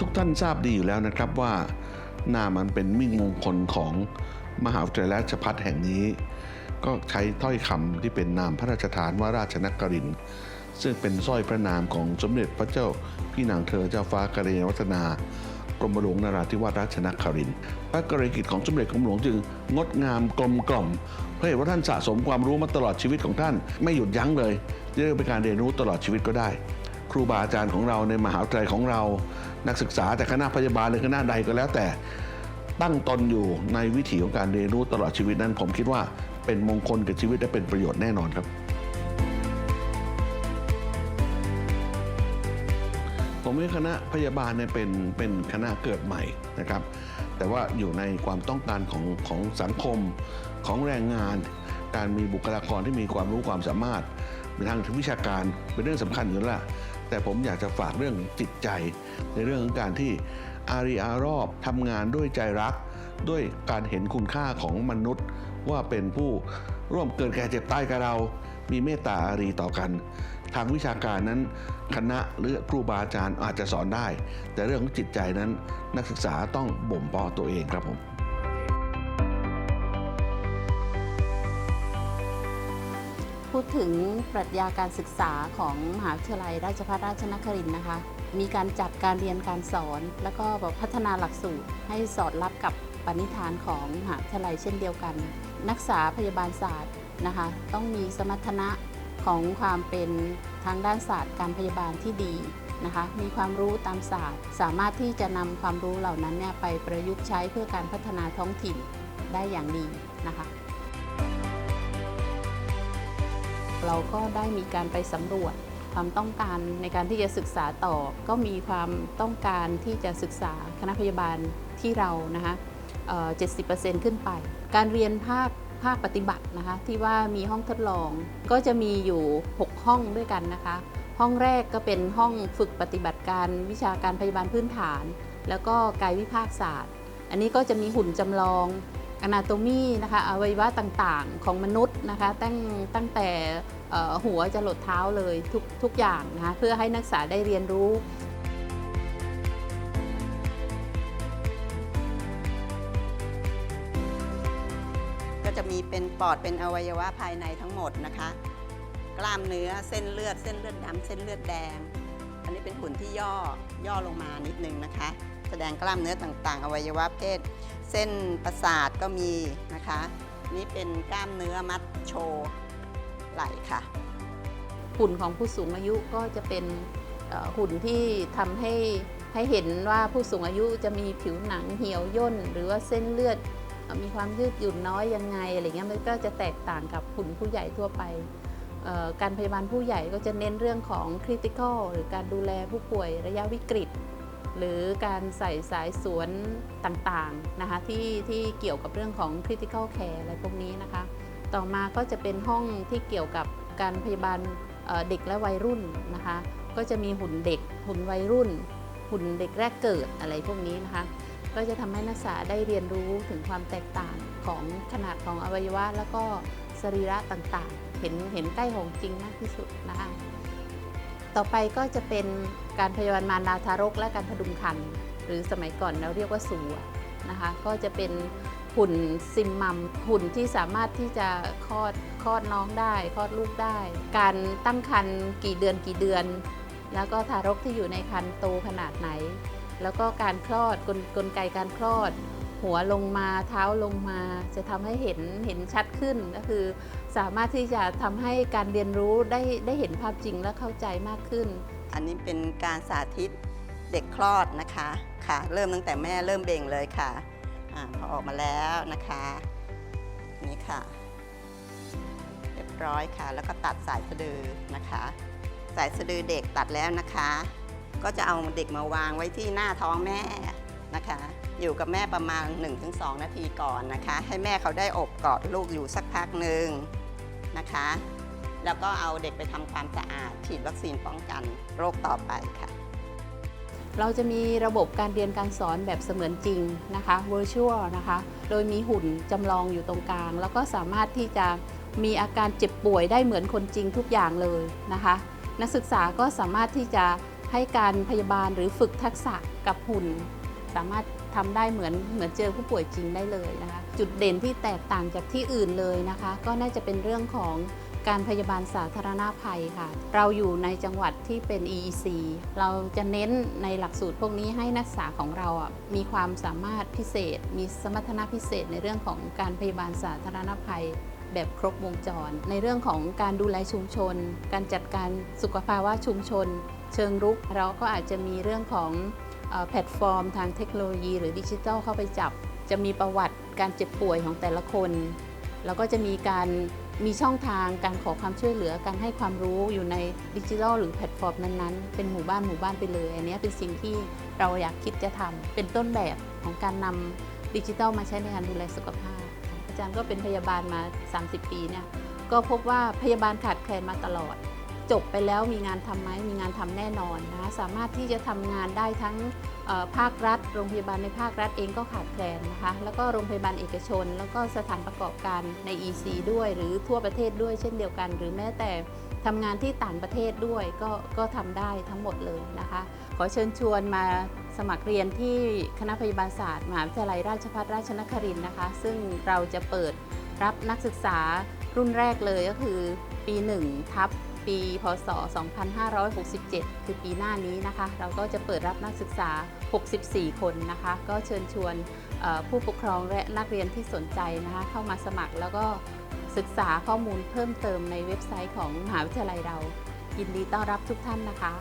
ทุกท่านทราบดีอยู่แล้วนะครับว่านามันเป็นมิ่งมงคลของมหาวิทยาลัยราชภัฏแห่งนี้ ก็ใช้ถ้อยคำที่เป็นนามพระราชทานว่าราชนกรินซึ่งเป็นสร้อยพระนามของสมเด็จพระเจ้าพี่นางเธอเจ้าฟ้ากรณีวัฒนากรมหลวงนราธิวาสราชนครินพระกรณีกิจของสมเด็จกรมหลวงจึงงดงามกลมกล่อมเพราะเห็นว่าท่านสะสมความรู้มาตลอดชีวิตของท่านไม่หยุดยั้งเลยเรียกว่าเป็นการเรียนรู้ตลอดชีวิตก็ได้ ครูบาอาจารย์ของเราในมหาวิทยาลัยของเรา นักศึกษาแต่คณะพยาบาลหรือคณะใดก็แล้วแต่ตั้งตนอยู่ในวิถีของการเรียนรู้ตลอดชีวิตนั้น ผมคิดว่าเป็นมงคลกับชีวิตและเป็นประโยชน์แน่นอนครับ ผมว่าคณะพยาบาลเนี่ยเป็นเป็นคณะเกิดใหม่นะครับ แต่ว่าอยู่ในความต้องการของของสังคมของแรงงาน การมีบุคลากรที่มีความรู้ความสามารถในทางวิชาการเป็นเรื่องสำคัญอยู่แล้ว แต่ผมอยากจะฝากเรื่องจิตใจ ในเรื่องของการที่อารีอารอบทำงานด้วยใจรัก ด้วยการเห็นคุณค่าของมนุษย์ ว่าเป็นผู้ร่วมเกิดแก่เจ็บตายกับเรา มีเมตตาอารีต่อกัน ทางวิชาการนั้น คณะหรือครูบาอาจารย์อาจจะสอนได้ แต่เรื่องของจิตใจนั้นนักศึกษาต้องบ่มเพาะตัวเองครับผม พูดถึงปรัชญาการศึกษาของมหาวิทยาลัยราชภัฏราชนครินทร์นะคะ มีการจัดการเรียนการสอน แล้วก็แบบพัฒนาหลักสูตรให้สอดรับกับปณิธานของมหาวิทยาลัยเช่นเดียวกัน นักศึกษาพยาบาลศาสตร์นะคะ ต้องมีสมรรถนะของความเป็นทางด้านศาสตร์การพยาบาลที่ดีนะคะ มีความรู้ตามศาสตร์ สามารถที่จะนำความรู้เหล่านั้นเนี่ยไปประยุกต์ใช้เพื่อการพัฒนาท้องถิ่นได้อย่างดีนะคะ เราก็ได้มีการไปสำรวจความต้องการในการที่จะศึกษาต่อ ก็มีความต้องการที่จะศึกษาคณะพยาบาลที่เรานะคะเอ่อ70%ขึ้นไป การเรียนภาคภาคปฏิบัตินะคะที่ว่ามีห้องทดลองก็จะมีอยู่ 6 ห้องด้วยกันนะคะ ห้องแรกก็เป็นห้องฝึกปฏิบัติการวิชาการพยาบาลพื้นฐาน แล้วก็กายวิภาคศาสตร์ อันนี้ก็จะมีหุ่นจำลอง Anatomy นะคะอวัยวะต่างๆของมนุษย์นะคะตั้งตั้งแต่หัวจะหลดเท้าเลยทุกทุกอย่างนะคะเพื่อให้นักศึกษาได้เรียนรู้ก็จะมีเป็นปอดเป็นอวัยวะภายในทั้งหมดนะคะ กล้ามเนื้อเส้นเลือดเส้นเลือดดำเส้นเลือดแดง อันนี้เป็นหุ่นที่ย่อย่อลงมานิดนึงนะคะ แสดงกล้ามเนื้อต่างๆ อวัยวะเพศ เส้นประสาทก็มีนะคะ นี่เป็นกล้ามเนื้อมัดโชว์ไหล่ค่ะ หุ่นของผู้สูงอายุก็จะเป็นหุ่นที่ทำให้ให้เห็นว่าผู้สูงอายุจะมีผิวหนังเหี่ยวย่น หรือว่าเส้นเลือดมีความยืดหยุ่นน้อยยังไงอะไรเงี้ยมันก็จะแตกต่างกับหุ่นผู้ใหญ่ทั่วไป การพยาบาลผู้ใหญ่ก็จะเน้นเรื่องของคริติคอลหรือการดูแลผู้ป่วยระยะวิกฤต หรือการใส่สายสวนต่างๆนะคะที่ที่เกี่ยวกับเรื่องของ critical care อะไรพวกนี้นะคะ ต่อมาก็จะเป็นห้องที่เกี่ยวกับการพยาบาลเด็กและวัยรุ่นนะคะ ก็จะมีหุ่นเด็ก หุ่นวัยรุ่น หุ่นเด็กแรกเกิดอะไรพวกนี้นะคะ ก็จะทำให้นักศึกษาได้เรียนรู้ถึงความแตกต่างของขนาดของอวัยวะ แล้วก็สรีระต่างๆ เห็นเห็นใกล้ของจริงมากที่สุดนะคะ ต่อไปก็จะเป็นการพยาบาลมารดาทารกและการพดุงครรภ์หรือสมัยก่อนเราเรียกว่าสูนะคะก็จะเป็นหุ่นซิมมัมหุ่นที่สามารถที่จะคลอดคลอดน้องได้คลอดลูกได้ การตั้งครรภ์กี่เดือนกี่เดือน แล้วก็ทารกที่อยู่ในครรภ์โตขนาดไหน แล้วก็การคลอดกลกลไกการคลอด หัวลงมาเท้าลงมา จะทำให้เห็นเห็นชัดขึ้นก็คือ สามารถที่จะทำให้การเรียนรู้ได้ได้เห็นภาพจริงและเข้าใจมากขึ้น อันนี้เป็นการสาธิตเด็กคลอดนะคะค่ะ เริ่มตั้งแต่แม่เริ่มเบ่งเลยค่ะอพอออกมาแล้วนะคะนี่ค่ะ เรียบร้อยค่ะ แล้วก็ตัดสายสะดือนะคะ สายสะดือเด็กตัดแล้วนะคะ ก็จะเอาเด็กมาวางไว้ที่หน้าท้องแม่ นะคะ อยู่กับแม่ประมาณ 1-2 นาทีก่อนนะคะ ให้แม่เขาได้อบกอดลูกอยู่สักพักหนึ่งนะคะ แล้วก็เอาเด็กไปทำความสะอาด ฉีดวัคซีนป้องกันโรคต่อไปค่ะ เราจะมีระบบการเรียนการสอนแบบเสมือนจริงนะคะ virtual นะคะ โดยมีหุ่นจำลองอยู่ตรงกลาง แล้วก็สามารถที่จะมีอาการเจ็บป่วยได้เหมือนคนจริงทุกอย่างเลยนะคะ นักศึกษาก็สามารถที่จะให้การพยาบาลหรือฝึกทักษะกับหุ่น สามารถทำได้เหมือนเหมือนเจอผู้ป่วยจริงได้เลยนะคะ จุดเด่นที่แตกต่างจากที่อื่นเลยนะคะ ก็น่าจะเป็นเรื่องของการพยาบาลสาธารณภัยค่ะ เราอยู่ในจังหวัดที่เป็น EEC เราจะเน้นในหลักสูตรพวกนี้ให้นักศึกษาของเราอะมีความสามารถพิเศษ มีสมรรถนะพิเศษในเรื่องของการพยาบาลสาธารณภัยแบบครบวงจร ในเรื่องของการดูแลชุมชน การจัดการสุขภาวะชุมชน เชิงรุกเราก็อาจจะมีเรื่องของ แพลตฟอร์มทางเทคโนโลยี หรือดิจิทัลเข้าไปจับ จะมีประวัติการเจ็บป่วยของแต่ละคน แล้วก็จะมีการมีช่องทางการขอความช่วยเหลือการให้ความรู้อยู่ในดิจิทัลหรือแพลตฟอร์มนั้นๆ เป็นหมู่บ้านหมู่บ้านไปเลย อันนี้เป็นสิ่งที่เราอยากคิดจะทำเป็นต้นแบบของการนำดิจิทัลมาใช้ในการดูแลสุขภาพ อาจารย์ก็เป็นพยาบาลมา 30 ปีเนี่ยก็พบว่าพยาบาลขาดแคลนมาตลอด จบไปแล้วมีงานทำไหมมีงานทำแน่นอนนะสามารถที่จะทำงานได้ทั้งภาครัฐ โรงพยาบาลในภาครัฐเองก็ขาดแคลนนะคะแล้วก็โรงพยาบาลเอกชน แล้วก็สถานประกอบการใน EC ด้วย หรือทั่วประเทศด้วยเช่นเดียวกัน หรือแม้แต่ทำงานที่ต่างประเทศด้วยก็ก็ทำได้ทั้งหมดเลยนะคะ ขอเชิญชวนมาสมัครเรียนที่คณะพยาบาลศาสตร์มหาวิทยาลัยราชภัฏราชนครินทร์นะคะ ซึ่งเราจะเปิดรับนักศึกษารุ่นแรกเลยก็คือปี1ทับ ปีพศ 2567 คือปีหน้านี้นะคะ เราก็จะเปิดรับนักศึกษา 64 คนนะคะ ก็เชิญชวนผู้ปกครองและนักเรียนที่สนใจนะคะ เข้ามาสมัครแล้วก็ศึกษาข้อมูลเพิ่มเติมในเว็บไซต์ของมหาวิทยาลัยเรา ยินดีต้อนรับทุกท่านนะคะ